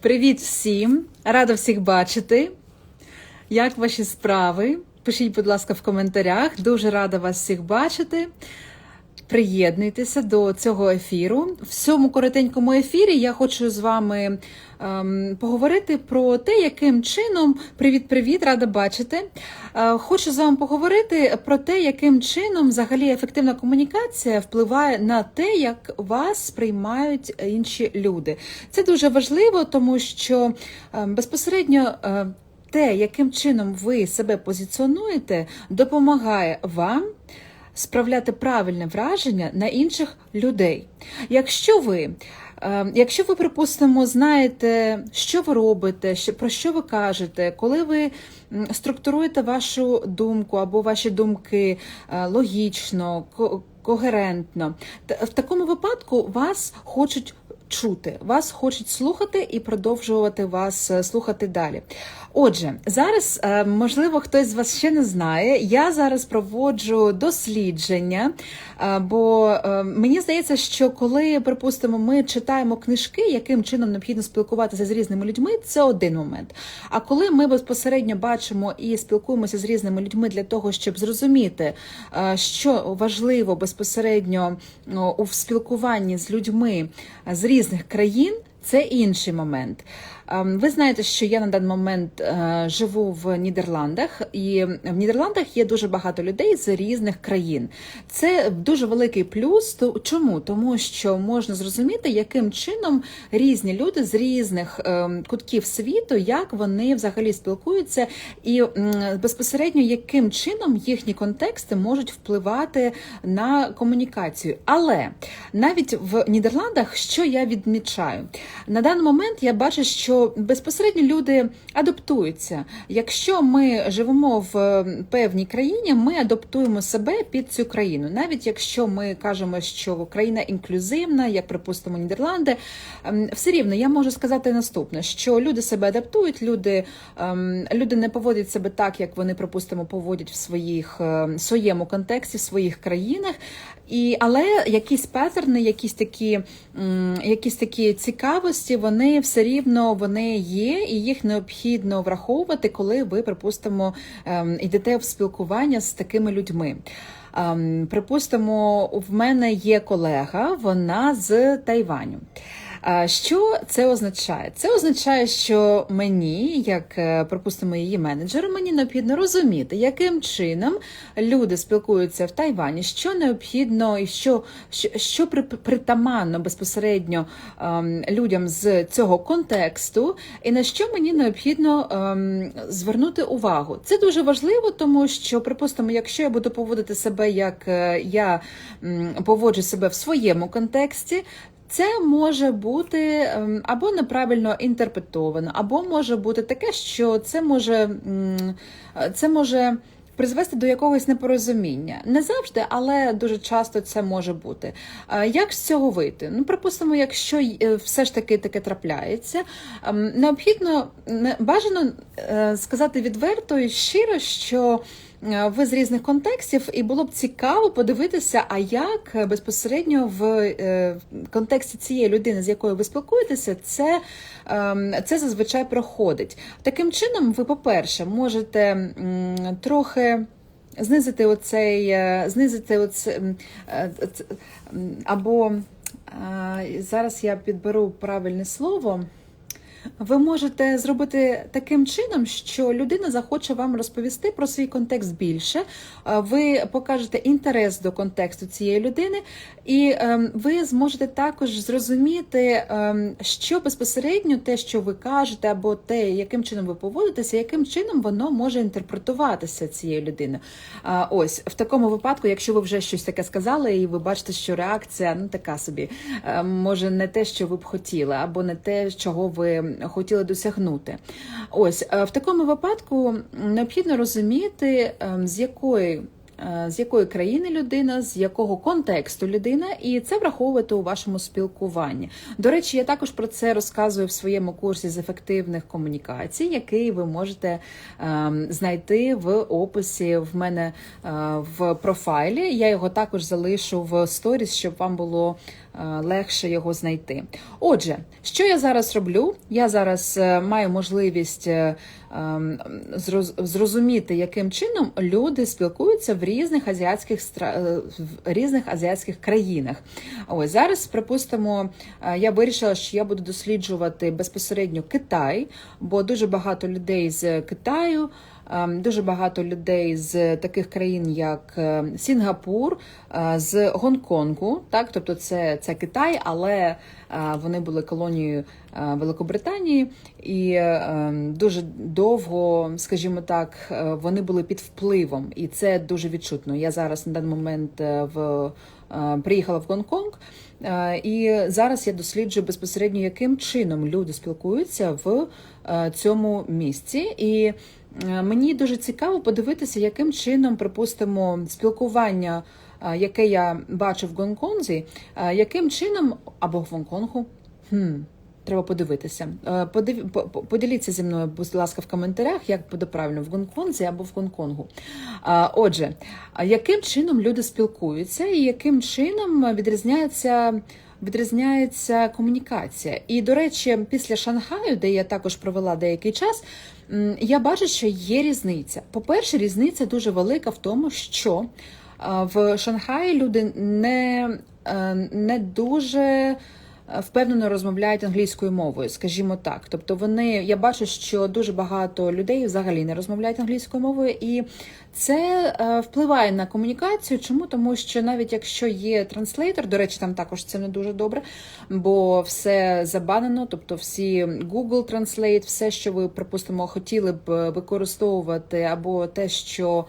Привіт всім! Рада всіх бачити. Як ваші справи? Пишіть, будь ласка, в коментарях. Дуже рада вас всіх бачити. Приєднуйтеся до цього ефіру. В цьому коротенькому ефірі я хочу з вами ем, поговорити про те, яким чином привіт-привіт, рада бачити. Е, хочу з вами поговорити про те, яким чином взагалі ефективна комунікація впливає на те, як вас сприймають інші люди. Це дуже важливо, тому що е, безпосередньо. е, те, яким чином ви себе позиціонуєте, допомагає вам справляти правильне враження на інших людей. Якщо ви, е, якщо ви, припустимо, знаєте, що ви робите, про що ви кажете, коли ви структуруєте вашу думку або ваші думки е, логічно, ко- когерентно, в такому випадку вас хочуть чути, вас хочуть слухати і продовжувати вас е, слухати далі. Отже, зараз, е, можливо, хтось з вас ще не знає. Я зараз проводжу дослідження, е, бо е, мені здається, що коли, припустимо, ми читаємо книжки, яким чином необхідно спілкуватися з різними людьми, це один момент. А коли ми безпосередньо бачимо і спілкуємося з різними людьми для того, щоб зрозуміти, що важливо безпосередньо ну, у спілкуванні з людьми з різних країн. Це інший момент. Ем, Ви знаєте, що я на даний момент е, живу в Нідерландах, і в Нідерландах є дуже багато людей з різних країн. Це дуже великий плюс. Чому? Тому що можна зрозуміти, яким чином різні люди з різних ем, кутків світу, як вони взагалі спілкуються, і безпосередньо яким чином їхні контексти можуть впливати на комунікацію. Але навіть в Нідерландах, що я відмічаю, на даний момент я бачу, що безпосередньо люди адаптуються. Якщо ми живемо в е, певній країні, ми адаптуємо себе під цю країну. Навіть якщо ми кажемо, що країна інклюзивна, як припустимо Нідерланди, ем, все рівно я можу сказати наступне: що люди себе адаптують, люди, ем, люди не поводять себе так, як вони, припустимо, поводять в своїх е, своєму контексті, в своїх країнах. І, але якісь патерни, якісь такі, якісь такі цікавості, вони все рівно вони є, і їх необхідно враховувати, коли ви, припустимо, ем, йдете в спілкування з такими людьми. Ем, Припустимо, в мене є колега, вона з Тайваню. Що це означає? Це означає, що мені, як е, припустимо, її менеджеру, мені необхідно розуміти, яким чином люди спілкуються в Тайвані, що необхідно і що, що, що притаманно безпосередньо ем, людям з цього контексту, і на що мені необхідно ем, звернути увагу. Це дуже важливо, тому що, припустимо, якщо я буду поводити себе як е, я поводжу себе в своєму контексті. Це може бути ем, або неправильно інтерпретовано, або може бути таке, що це може, це може призвести до якогось непорозуміння. Не завжди, але дуже часто це може бути. Як з цього вийти? Ну, припустимо, якщо е, все ж таки таке трапляється, ем, необхідно не- бажано е, сказати відверто і щиро, що е, ви з різних контекстів, і було б цікаво подивитися, а як е, безпосередньо в е, контексті цієї людини, з якою ви спілкуєтеся, це, ем, це зазвичай проходить. Таким чином, ви, по-перше, можете трохи. Знизити оцей, е, знизити оце, е, або е, зараз я підберу правильне слово. Ви можете зробити таким чином, що людина захоче вам розповісти про свій контекст більше. Е, Ви покажете інтерес до контексту цієї людини, і ем, ви зможете також зрозуміти, ем, що безпосередньо те, що ви кажете, або те, яким чином ви поводитеся, яким чином воно може інтерпретуватися цією людиною. Ось в такому випадку, якщо ви вже щось таке сказали, і ви бачите, що реакція ну така собі, е, може не те, що ви б хотіли, або не те, чого ви хотіли досягнути. Ось е, в такому випадку необхідно розуміти, ем, з якої е, з якої країни людина, з якого контексту людина, і це враховувати у вашому спілкуванні. До речі, я також про це розказую в своєму курсі з ефективних комунікацій, який ви можете ем, знайти в описі в мене е, в профайлі. Я його також залишу в сторіс, щоб вам було легше його знайти. Отже, що я зараз роблю? Я зараз е, маю можливість е, ем, зроз- зрозуміти, яким чином люди спілкуються в різних азіатських е, в різних азіатських країнах. Ось зараз, припустимо, е, я вирішила, що я буду досліджувати безпосередньо Китай, бо дуже багато людей з Китаю. Ем, Дуже багато людей з таких країн, як е, Сінгапур, е, з Гонконгу, так, тобто це, це Китай, але е, вони були колонією Великобританії, і е, дуже довго, скажімо так, вони були під впливом, і це дуже відчутно. Я зараз на даний момент в приїхала в Гонконг, і зараз я досліджую безпосередньо, яким чином люди спілкуються в цьому місці. І мені дуже цікаво подивитися, яким чином, припустимо, спілкування, е, яке я бачу в Гонконзі, е, яким чином або в Гонконгу. Хм. Треба подивитися. Е, Подив... по- по- Поділіться зі мною, будь ласка, в коментарях, як буде правильно в Гонконзі або в Гонконгу. Отже, яким чином люди спілкуються і яким чином відрізняється. Відрізняється комунікація. І, до речі, після Шанхаю, де я також провела деякий час, я бачу, що є різниця. По-перше, різниця дуже велика в тому, що в Шанхаї люди не, е, не дуже е, впевнено розмовляють англійською мовою, скажімо так. Тобто вони, я бачу, що дуже багато людей взагалі не розмовляють англійською мовою, і це е, впливає на комунікацію. Чому? Тому що навіть якщо є транслейтор, до речі, там також це не дуже добре, бо все забанено, тобто всі Google Translate, все, що ви, припустимо, хотіли б використовувати, або те, що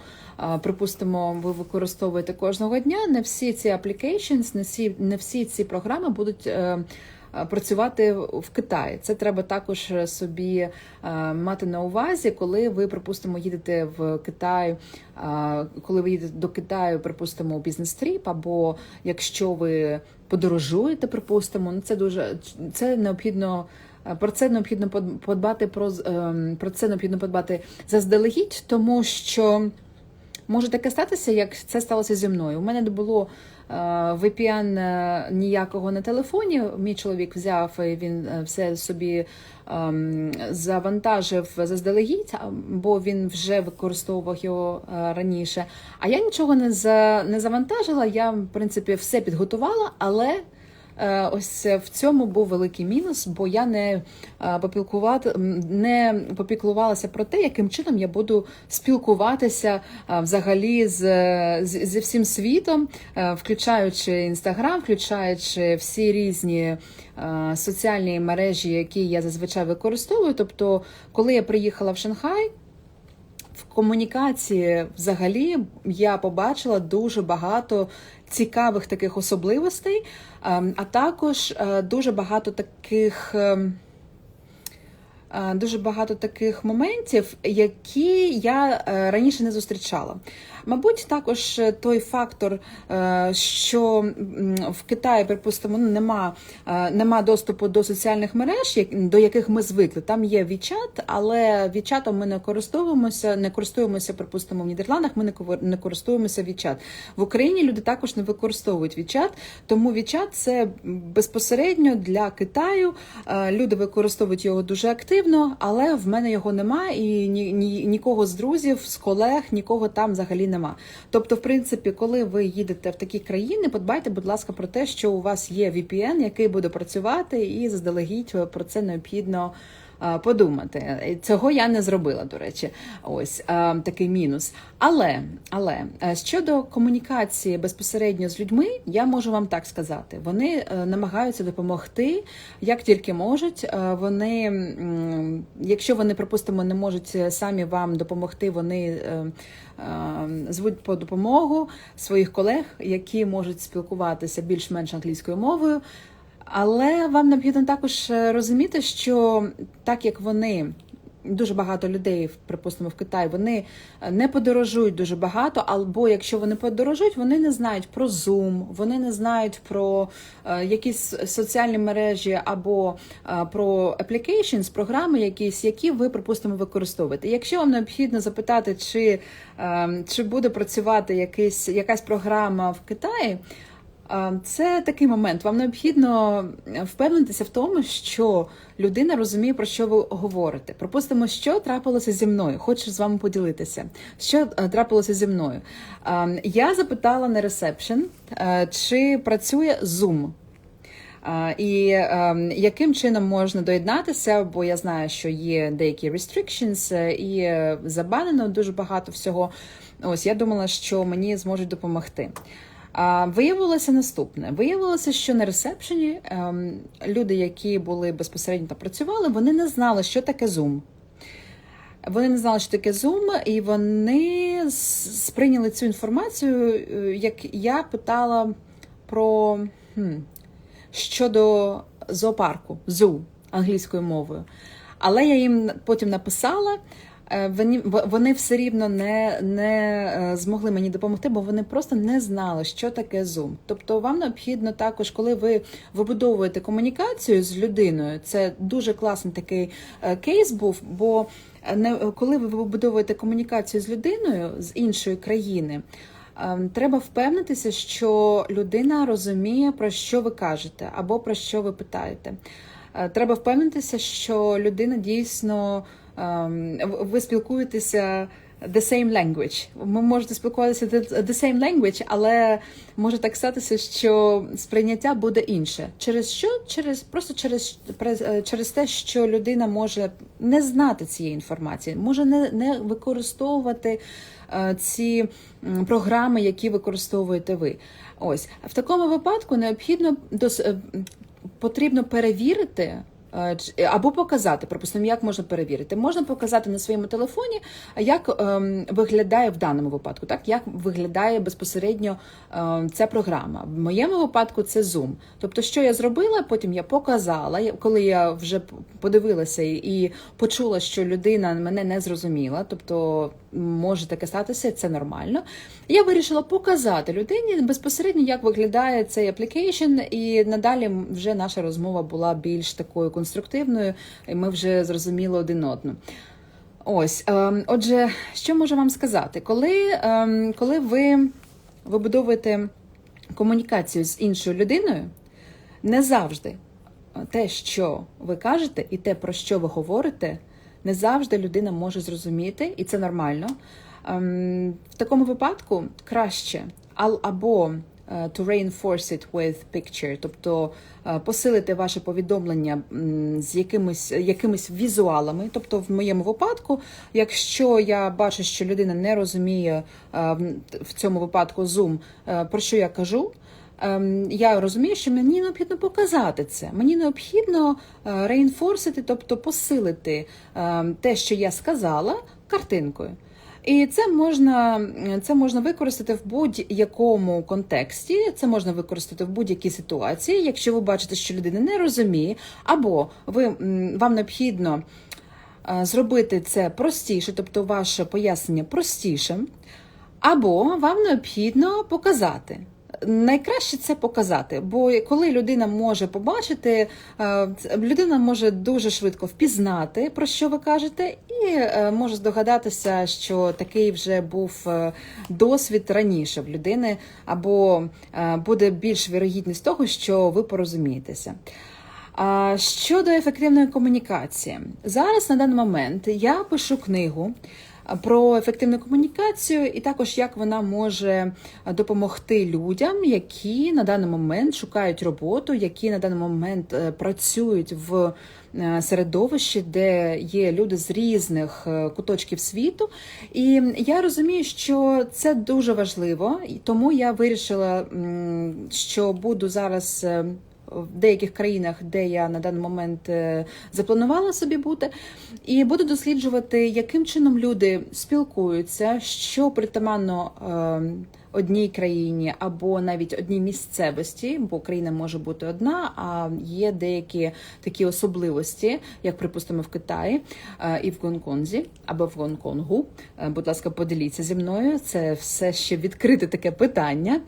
Припустимо, ви використовуєте кожного дня. Не всі ці applications, не всі, не всі ці програми будуть е, е, працювати в Китаї. Це треба також собі е, мати на увазі, коли ви, припустимо, їдете в Китай, коли ви їдете до Китаю, припустимо, у бізнес-тріп, або якщо ви подорожуєте, припустимо, ну це дуже це необхідно. Про це необхідно под- подбати про ем, про це необхідно подбати заздалегідь, тому що Може таке статися, як це сталося зі мною. У мене не було е, VPN е, ніякого на телефоні. Мій чоловік взяв і він е, все собі ем, завантажив заздалегідь, бо він вже використовував його раніше. А я нічого не завантажила. Я в принципі все підготувала, але. Е, Ось в цьому був великий мінус, бо я не е, попілкувати, не попіклувалася про те, яким чином я буду спілкуватися е, взагалі з, з, зі всім світом, включаючи інстаграм, включаючи всі різні соціальні мережі, які я зазвичай використовую. Тобто, коли я приїхала в Шанхай. В комунікації взагалі я побачила дуже багато цікавих таких особливостей, ем, а також е, дуже багато таких. ем, е, Дуже багато таких моментів, які я е, раніше не зустрічала. Мабуть, також е, той фактор, е, що в Китаї, припустимо, ну, нема, е, нема доступу до соціальних мереж, до яких ми звикли. Там є WeChat, але WeChat ми не користуємося, не користуємося, припустимо, в Нідерландах. Ми не користуємося WeChat. В Україні люди також не використовують WeChat, тому WeChat це безпосередньо для Китаю. Люди використовують його дуже активно, але в мене його немає, і ні, ні, нікого з друзів, з колег, нікого там взагалі нема. Тобто, в принципі, коли ви їдете в такі країни, подбайте, будь ласка, про те, що у вас є VPN, який буде працювати, і заздалегідь про це необхідно. Е, Подумати цього я не зробила, до речі, ось е, такий мінус. Але але е, щодо комунікації безпосередньо з людьми, я можу вам так сказати: вони е, намагаються допомогти як тільки можуть. Е, Вони, якщо вони, припустимо, не можуть е, самі вам допомогти, вони е, е, звуть по допомогу своїх колег, які можуть спілкуватися більш-менш англійською мовою. Але вам необхідно також е, розуміти, що так як вони. Дуже багато людей, припустимо, в Китаї, вони е, не подорожують дуже багато, або якщо вони подорожують, вони не знають про Zoom, вони не знають про е, якісь соціальні мережі або про applications, програми якісь, які ви, припустимо, використовуєте. Якщо вам необхідно запитати, чи, е, чи буде працювати якийсь, якась програма в Китаї, Це такий момент. Вам необхідно впевнитися в тому, що людина розуміє, про що ви говорите. Пропустимо, що трапилося зі мною. Хочу з вами поділитися. Що е, трапилося зі мною? Я запитала на ресепшн, е, чи працює Zoom. І яким чином можна доєднатися? Бо я знаю, що є деякі restrictions е, і е, забанено дуже багато всього. Ось я думала, що мені зможуть допомогти. Виявилося наступне: виявилося, що на ресепшені ем, люди, які були безпосередньо там працювали, вони не знали, що таке Zoom. Вони не знали, що таке Zoom, і вони сприйняли цю інформацію, е, як я питала про хм, щодо зоопарку, zoo англійською мовою. Але я їм потім написала. Е, Вони, вони все рівно не, не е, змогли мені допомогти, бо вони просто не знали, що таке Zoom. Тобто, вам необхідно також, коли ви вибудовуєте комунікацію з людиною, це дуже класний такий е, кейс був. Бо не коли ви вибудовуєте комунікацію з людиною з іншої країни. Ем, Треба впевнитися, що людина розуміє, про що ви кажете, або про що ви питаєте. Треба впевнитися, що людина дійсно ви спілкуєтеся the same language. Ви можете спілкуватися the same language, але може так статися, що сприйняття буде інше. Через що? Через просто через, през- через те, що людина може не знати цієї інформації, може не, не використовувати е, ці програми, які використовуєте ви. Ось в такому випадку необхідно е, потрібно перевірити. Е, ч- Або показати, припустимо, як можна перевірити. Можна показати на своєму телефоні, як ем, виглядає в даному випадку, так як виглядає безпосередньо ем, ця програма. В моєму випадку це Zoom. Тобто, що я зробила, потім я показала, коли я вже подивилася і почула, що людина мене не зрозуміла, тобто може таке статися, це нормально. Я вирішила показати людині безпосередньо, як виглядає цей аплікейшн, і надалі вже наша розмова була більш такою конструктивною, і ми вже зрозуміли один одну. Ось, ем, отже, що можу вам сказати? Коли, ем, коли ви вибудовуєте комунікацію з іншою людиною, не завжди те, що ви кажете, і те, про що ви говорите, не завжди людина може зрозуміти, і це нормально. Ем, В такому випадку краще або е, to reinforce it with picture, тобто е, посилити ваше повідомлення з якимись, якимись візуалами. Тобто, в моєму випадку, якщо я бачу, що людина не розуміє е, в- цьому випадку Zoom, про що я кажу, я розумію, що мені необхідно показати це. Мені необхідно реінфорсити, тобто посилити ем, те, що я сказала, картинкою. І це можна, це можна використати в будь-якому контексті, це можна використати в будь-якій ситуації, якщо ви бачите, що людина не розуміє, або ви, вам необхідно е, зробити це простіше, тобто ваше пояснення простішим, або вам необхідно показати. Найкраще це показати, бо коли людина може побачити, е, людина може дуже швидко впізнати, про що ви кажете, і е, може здогадатися, що такий вже був е, досвід раніше в людини, або буде більш вірогідність того, що ви порозумієтеся. Щодо ефективної комунікації, зараз на даний момент я пишу книгу про ефективну комунікацію, і також як вона може допомогти людям, які на даний момент шукають роботу, які на даний момент е, працюють в е, середовищі, де є люди з різних е, куточків світу. І я розумію, що це дуже важливо, і тому я вирішила, що буду зараз. В деяких країнах, де я на даний момент е, запланувала собі бути, і буду досліджувати, яким чином люди спілкуються, що притаманно е, одній країні або навіть одній місцевості, бо країна може бути одна, а є деякі такі особливості, як припустимо в Китаї е, і в Гонконзі або в Гонконгу. Е, Будь ласка, поділіться зі мною. Це все ще відкрите таке питання.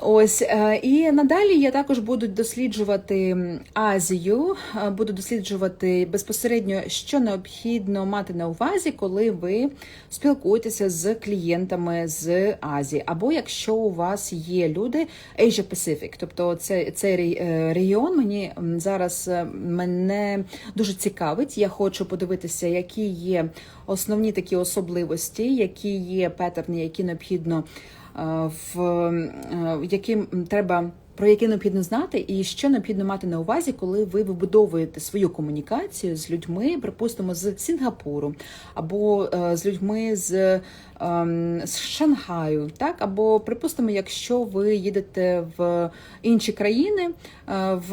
Ось е, і надалі я також буду досліджувати Азію, буду досліджувати безпосередньо, що необхідно мати на увазі, коли ви спілкуєтеся з клієнтами з Азії або або якщо у вас є люди Asia Pacific, тобто це, цей е, регіон мені зараз е, мене дуже цікавить. Я хочу подивитися, які є основні такі особливості, які є петерни, які необхідно е, в яким треба. Про які необхідно знати, і що необхідно мати на увазі, коли ви вибудовуєте свою комунікацію з людьми, припустимо, з Сінгапуру, або з людьми з, з Шанхаю, так або припустимо, якщо ви їдете в інші країни е, в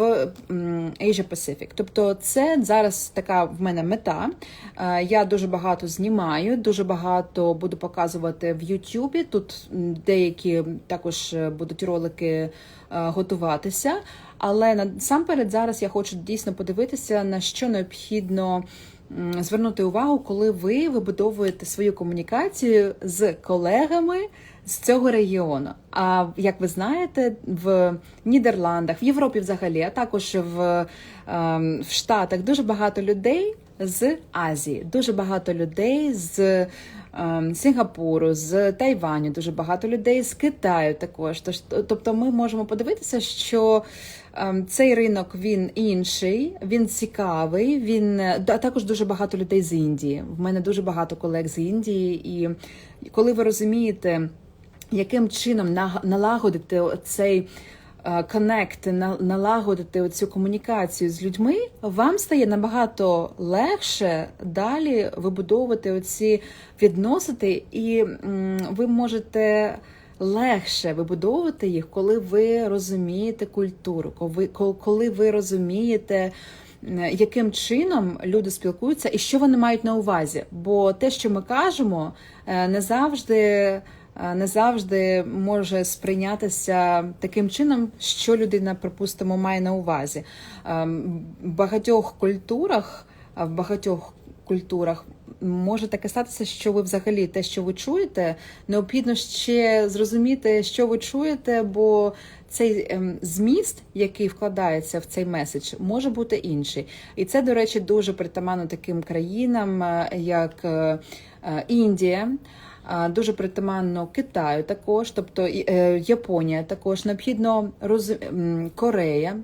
Asia Pacific. Тобто, це зараз така в мене мета. Е, Я дуже багато знімаю, дуже багато буду показувати в Ютубі. Тут деякі також е, будуть ролики готуватися. Але насамперед зараз я хочу дійсно подивитися, на що необхідно звернути увагу, коли ви вибудовуєте свою комунікацію з колегами з цього регіону. А як ви знаєте, в Нідерландах, в Європі взагалі, а також в, ем, в Штатах дуже багато людей з Азії, дуже багато людей з ем, Сінгапуру, з Тайваню, дуже багато людей з Китаю також. Тож, тобто, ми можемо подивитися, що цей ринок він інший, він цікавий. Він е, да, також дуже багато людей з Індії. В мене дуже багато колег з Індії, і коли ви розумієте, яким чином налагодити цей коннект, налагодити оцю комунікацію з людьми, вам стає набагато легше далі вибудовувати оці відносини, і ви можете легше вибудовувати їх, коли ви розумієте культуру, коли, ви розумієте. Яким чином люди спілкуються і що вони мають на увазі? Бо те, що ми кажемо, е, не завжди е, не завжди може сприйнятися таким чином, що людина, припустимо, має на увазі. Ем, В багатьох культурах, в багатьох культурах може таке статися, що ви взагалі те, що ви чуєте, необхідно ще зрозуміти, що ви чуєте, бо цей ем, зміст, який вкладається в цей меседж, може бути інший. І це, до речі, дуже притаманно таким країнам, е, як е, е, Індія. Дуже притаманно Китаю також, тобто Японія також необхідно роз... Корея.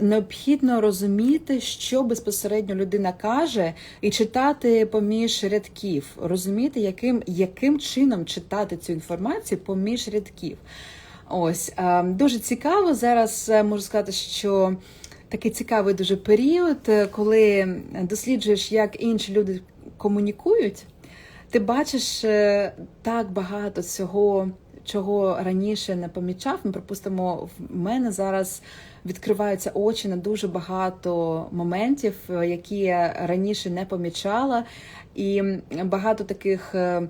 Необхідно розуміти, що безпосередньо людина каже, і читати поміж рядків, розуміти, яким, яким чином читати цю інформацію поміж рядків. Ось е, дуже цікаво. Зараз е, можу сказати, що такий цікавий дуже період, е, коли досліджуєш, як інші люди комунікують. Ти бачиш так багато цього, чого раніше не помічав. Ми припустимо, в мене зараз відкриваються очі на дуже багато моментів, е, які я раніше не помічала, і багато таких. е,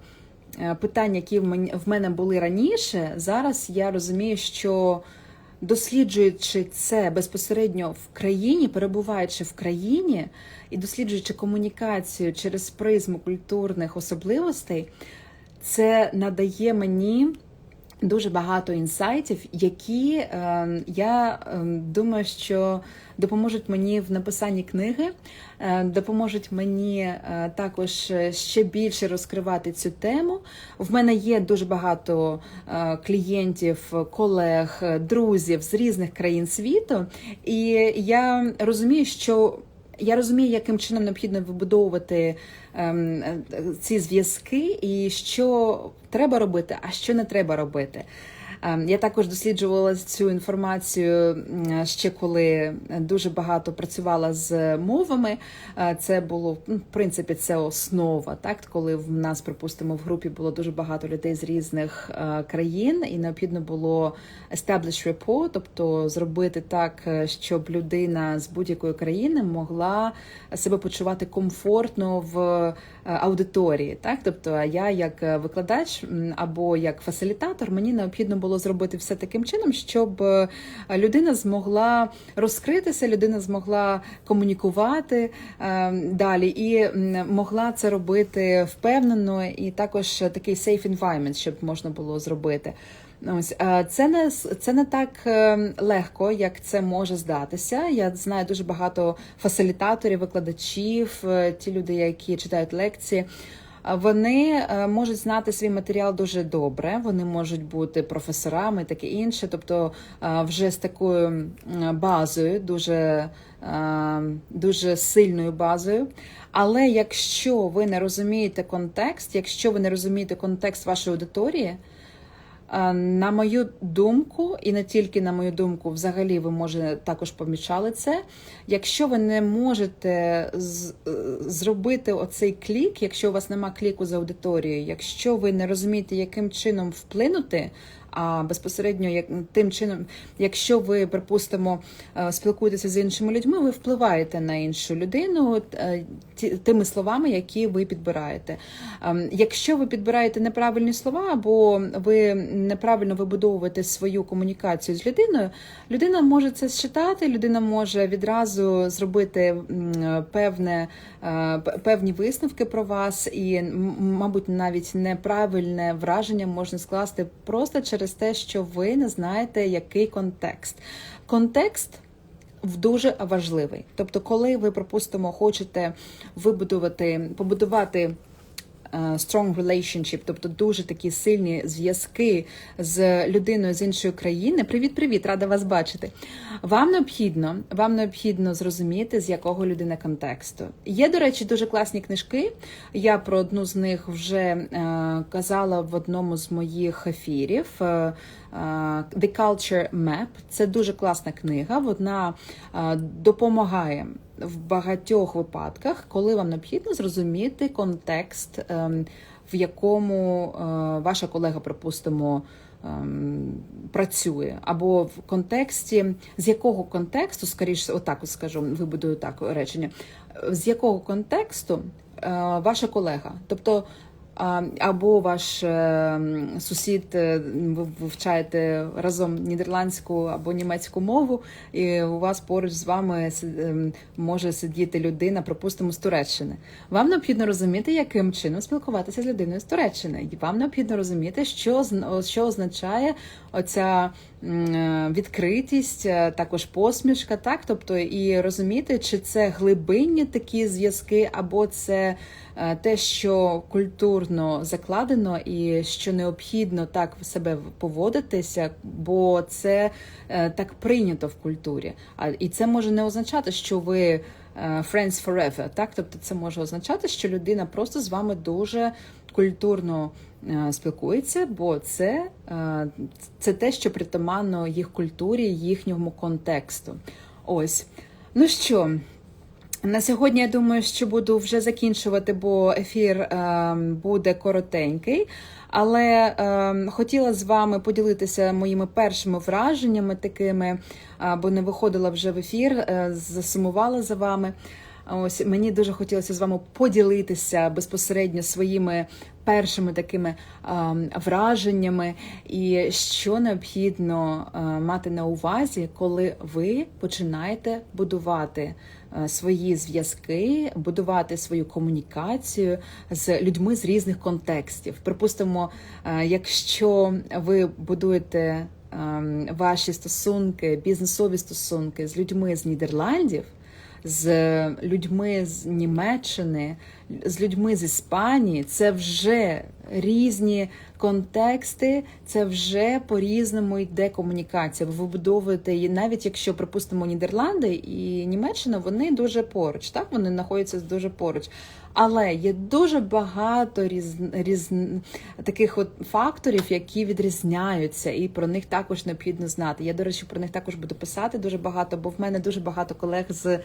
е, Питань, які в мене були раніше, зараз я розумію, що досліджуючи це безпосередньо в країні, перебуваючи в країні і досліджуючи комунікацію через призму культурних особливостей, це надає мені дуже багато інсайтів, які е, я е, думаю, що допоможуть мені в написанні книги, е, допоможуть мені е, також ще більше розкривати цю тему. В мене є дуже багато е, клієнтів, колег, друзів з різних країн світу, і я розумію, що я розумію, яким чином необхідно вибудовувати ем, е, ці зв'язки, і що треба робити, а що не треба робити. Ем, Я також досліджувала цю інформацію ще коли дуже багато працювала з мовами. Е, Це було ну, в принципі це основа. Так, коли в нас, припустимо, в групі було дуже багато людей з різних е, країн, і необхідно було establish rapport, тобто зробити так, е, щоб людина з будь-якої країни могла себе почувати комфортно в аудиторії. Так, тобто, я як е, викладач або як фасилітатор, мені необхідно було зробити все таким чином, щоб е, людина змогла розкритися, людина змогла комунікувати е, далі і могла це робити впевнено, і також такий safe environment, щоб можна було зробити. Ось е, це не це не так е, легко, як це може здатися. Я знаю дуже багато фасилітаторів, викладачів, е, ті люди, які читають лекції. Вони можуть знати свій матеріал дуже добре. Вони можуть бути професорами, таке інше, тобто вже з такою базою, дуже, дуже сильною базою. Але якщо ви не розумієте контекст, якщо ви не розумієте контекст вашої аудиторії, на мою думку, і не тільки на мою думку, взагалі ви може також помічали це. Якщо ви не можете е, зробити оцей клік, якщо у вас нема кліку з аудиторією, якщо ви не розумієте, яким чином вплинути. А безпосередньо як тим чином, якщо ви, припустимо, е, спілкуєтеся з іншими людьми, ви впливаєте на іншу людину е, тими словами, які ви підбираєте. Ем, Якщо ви підбираєте неправильні слова, або ви неправильно вибудовуєте свою комунікацію з людиною, людина може це считати, людина може відразу зробити певне, е, певні висновки про вас, і, мабуть, навіть неправильне враження можна скласти просто через те, що ви не знаєте, який контекст. Контекст дуже важливий. Тобто, коли ви, припустимо, хочете вибудувати, побудувати е, strong relationship, тобто дуже такі сильні зв'язки з людиною з іншої країни. Привіт, привіт, рада вас бачити. Вам необхідно, вам необхідно зрозуміти, з якого людина контексту. Є, до речі, дуже класні книжки. Я про одну з них вже е, казала в одному з моїх ефірів. Е, The Culture Map. Це дуже класна книга. Вона е, допомагає в багатьох випадках, коли вам необхідно зрозуміти контекст, ем, в якому е, ваша колега, припустимо, ем, працює, або в контексті, з якого контексту, скоріше, отак от скажу, вибудую так речення, з якого контексту ваша колега, тобто. Або ваш е, сусід, е, ви вивчаєте разом нідерландську або німецьку мову, і у вас поруч з вами ем, може сидіти людина, припустимо, з Туреччини. Вам необхідно розуміти, яким чином спілкуватися з людиною з Туреччини. Вам необхідно розуміти, що що означає оця е, відкритість, е, також посмішка, так тобто і розуміти, чи це глибинні такі зв'язки, або це е, те, що культурно закладено, і що необхідно так в себе поводитися, бо це е, так прийнято в культурі. А і це може не означати, що ви е, friends forever, так тобто це може означати, що людина просто з вами дуже культурно е, спілкується, бо це, е, це те, що притаманно їх культурі, їхньому контексту. Ось. Ну що, на сьогодні я думаю, що буду вже закінчувати, бо ефір е, буде коротенький. Але е, хотіла з вами поділитися моїми першими враженнями такими, е, бо не виходила вже в ефір, е, засумувала за вами. Ось мені дуже хотілося з вами поділитися безпосередньо своїми першими такими ем, враженнями, і що необхідно е, мати на увазі, коли ви починаєте будувати свої зв'язки, будувати свою комунікацію з людьми з різних контекстів. Припустимо, е, якщо ви будуєте ем, ваші стосунки, бізнесові стосунки з людьми з Нідерландів з людьми з Німеччини, з людьми з Іспанії, це вже різні контексти, це вже по-різному йде комунікація. Ви вибудовуєте її, навіть якщо припустимо Нідерланди і Німеччина, вони дуже поруч, так вони знаходяться дуже поруч. Але є дуже багато різ, різ, таких от факторів, які відрізняються, і про них також необхідно знати. Я, до речі, про них також буду писати дуже багато, бо в мене дуже багато колег з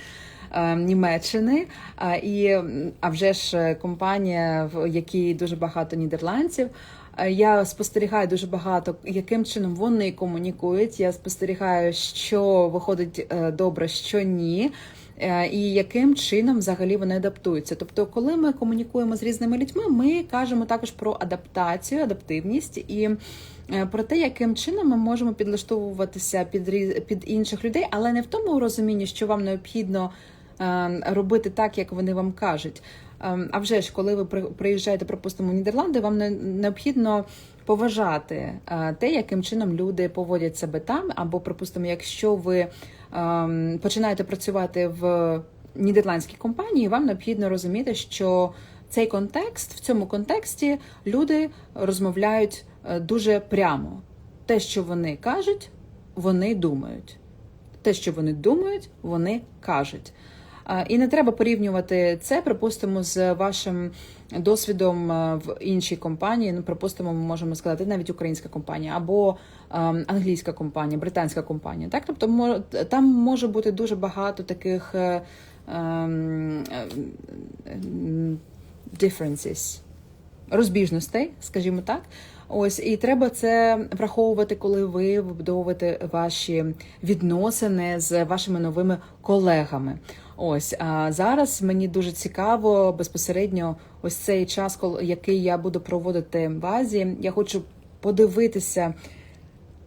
е, Німеччини, а, і а вже ж е, компанія, в якій дуже багато нідерландців. Е, Я спостерігаю дуже багато, яким чином вони комунікують. Я спостерігаю, що виходить е, добре, що ні. Е, І яким чином взагалі вони адаптуються? Тобто, коли ми комунікуємо з різними людьми, ми кажемо також про адаптацію, адаптивність і е, про те, яким чином ми можемо підлаштовуватися під під інших людей, але не в тому розумінні, що вам необхідно е, робити так, як вони вам кажуть. А вже ж, коли ви при- приїжджаєте, припустимо, в Нідерланди, вам не- необхідно поважати те, яким чином люди поводять себе там, або, припустимо, якщо ви починаєте працювати в нідерландській компанії, вам необхідно розуміти, що цей контекст, в цьому контексті люди розмовляють е, дуже прямо. Те, що вони кажуть, вони думають. Те, що вони думають, вони кажуть. І не треба порівнювати це, припустимо, з вашим досвідом е, в іншій компанії. Ну, припустимо, ми можемо сказати, навіть українська компанія, або ем, англійська компанія, британська компанія. Так, тобто там може бути дуже багато таких е, ем, ем, differences, розбіжностей, скажімо так. Ось і треба це враховувати, коли ви вибудовуєте ваші відносини з вашими новими колегами. Ось а зараз мені дуже цікаво безпосередньо ось цей час, який я буду проводити в Азії. Я хочу подивитися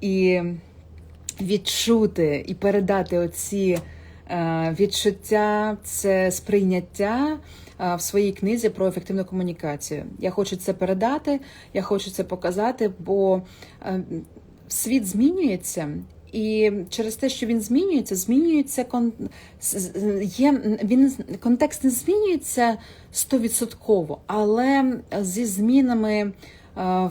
і відчути і передати оці е, відчуття, це сприйняття в своїй книзі про ефективну комунікацію. Я хочу це передати, я хочу це показати, бо е, світ змінюється. І через те, що він змінюється, змінюється кон... є він контекст не змінюється стовідсотково, але зі змінами е,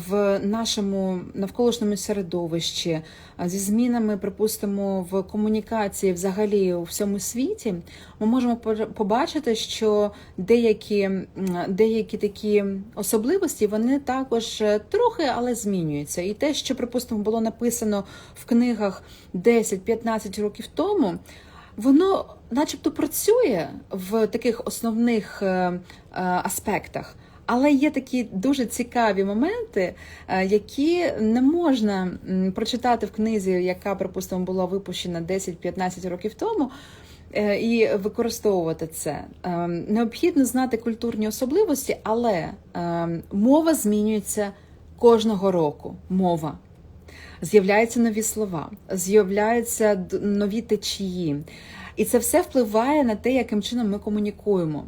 в нашому навколишньому середовищі, зі змінами, припустимо, в комунікації взагалі у всьому світі, ми можемо побачити, що деякі, деякі такі особливості вони також е, трохи, але змінюються. І те, що припустимо було написано в книгах 10-15 років тому. Воно, начебто, працює в таких основних е, е, аспектах, але є такі дуже цікаві моменти, е, які не можна прочитати в книзі, яка, припустимо, була випущена 10-15 років тому. е, І використовувати це Е, необхідно знати культурні особливості, але мова змінюється кожного року. Мова з'являються нові слова, з'являються нові течії. І це все впливає на те, яким чином ми комунікуємо.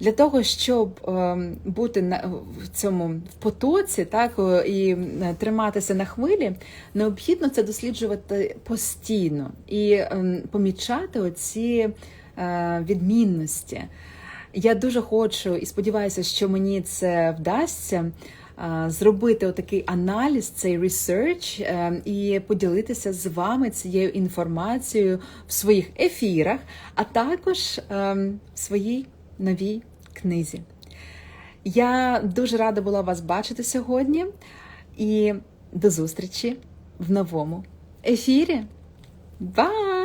Для того, щоб ем, бути в цьому в потоці, так е, і е, триматися на хвилі, необхідно це досліджувати постійно і ем, помічати оці е, відмінності. Я дуже хочу і сподіваюся, що мені це вдасться зробити отакий аналіз, цей ресерч е, і поділитися з вами цією інформацією в своїх ефірах, а також ем, в своїй новій книзі. Я дуже рада була вас бачити сьогодні і до зустрічі в новому ефірі. Бай!